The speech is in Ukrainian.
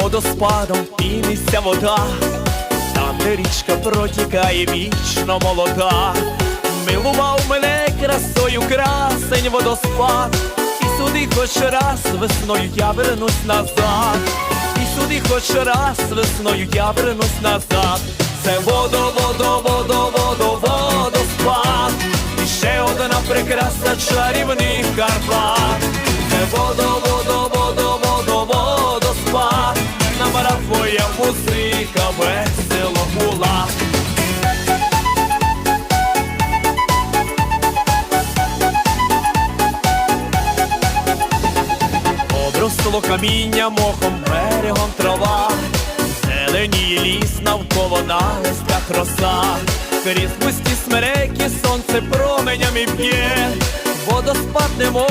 водоспадом піниться вода, там, де річка протікає вічно молода. Милував мене красою красень водоспад, і сюди хоч раз весною я вернусь назад, і сюди хоч раз весною я вернусь назад. Це водо, водо, водо, водо, водоспад, і ще одна прекрасна чарівних Карпат. Твоя музика весело була. Обросло каміння мохом берегом трава, зеленіє ліс навколо на роса, крізь густі смереки сонце променями б'є, водоспад немов